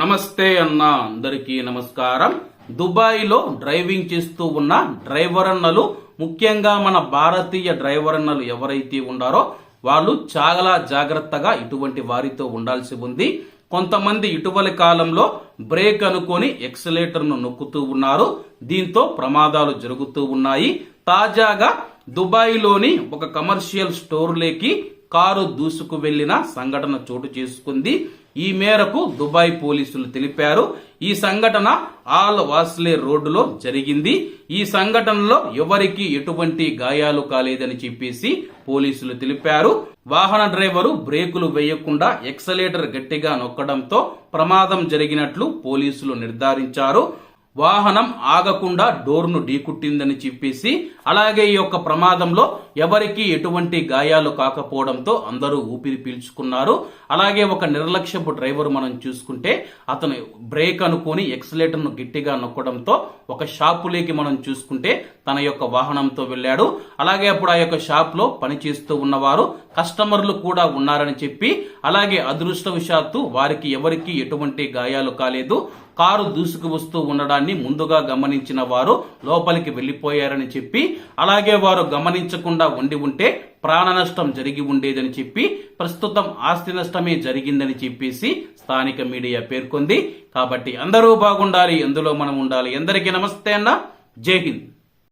నమస్తే అన్న అందరికీ నమస్కారం. దుబాయ్లో డ్రైవింగ్ చేస్తూ ఉన్న డ్రైవర్ అన్నలు ముఖ్యంగా మన భారతీయ డ్రైవర్ అన్నలు ఎవరైతే ఉన్నారో వాళ్ళు చాలా జాగ్రత్తగా ఇటువంటి వారితో ఉండాల్సి ఉంది. కొంతమంది ఇటీవలి కాలంలో బ్రేక్ అనుకొని ఎక్సలేటర్ను నొక్కుతూ ఉన్నారు. దీంతో ప్రమాదాలు జరుగుతూ ఉన్నాయి. తాజాగా దుబాయ్లోని ఒక కమర్షియల్ స్టోర్లోకి కారు దూసుకు వెళ్ళిన సంఘటన చోటు చేసుకుంది. ఈ మేరకు దుబాయ్ పోలీసులు తెలిపారు. ఈ సంఘటన ఆల్ వాస్లే రోడ్డులో జరిగింది. ఈ సంఘటనలో ఎవరికి ఎటువంటి గాయాలు కాలేదని చెప్పేసి పోలీసులు తెలిపారు. వాహన డ్రైవరు బ్రేకులు వేయకుండా ఎక్సలేటర్ గట్టిగా నొక్కడంతో ప్రమాదం జరిగినట్లు పోలీసులు నిర్ధారించారు. వాహనం ఆగకుండా డోర్ను ఢీకుట్టిందని చెప్పేసి అలాగే ఈ యొక్క ప్రమాదంలో ఎవరికి ఎటువంటి గాయాలు కాకపోవడంతో అందరూ ఊపిరి పీల్చుకున్నారు. అలాగే ఒక నిర్లక్ష్యపు డ్రైవర్ మనం చూసుకుంటే అతను బ్రేక్ అనుకొని ఎక్సలేటర్ను గట్టిగా నొక్కడంతో ఒక షాపులోకి మనం చూసుకుంటే తన యొక్క వాహనంతో వెళ్ళాడు. అలాగే అప్పుడు ఆ యొక్క షాప్లో పనిచేస్తూ ఉన్నవారు కస్టమర్లు కూడా ఉన్నారని చెప్పి అలాగే అదృష్టవశాత్తు వారికి ఎవరికి ఎటువంటి గాయాలు కాలేదు. కారు దూసుకు వస్తూ ఉండడానికి ఉండడాన్ని ముందుగా గమనించిన వారు లోపలికి వెళ్ళిపోయారని చెప్పి అలాగే వారు గమనించకుండా ఉండి ఉంటే ప్రాణ నష్టం జరిగి ఉండేదని చెప్పి ప్రస్తుతం ఆస్తి నష్టమే జరిగిందని చెప్పేసి స్థానిక మీడియా పేర్కొంది. కాబట్టి అందరూ బాగుండాలి ఎందులో మనం ఉండాలి. అందరికీ నమస్తే అన్న. జై హింద్.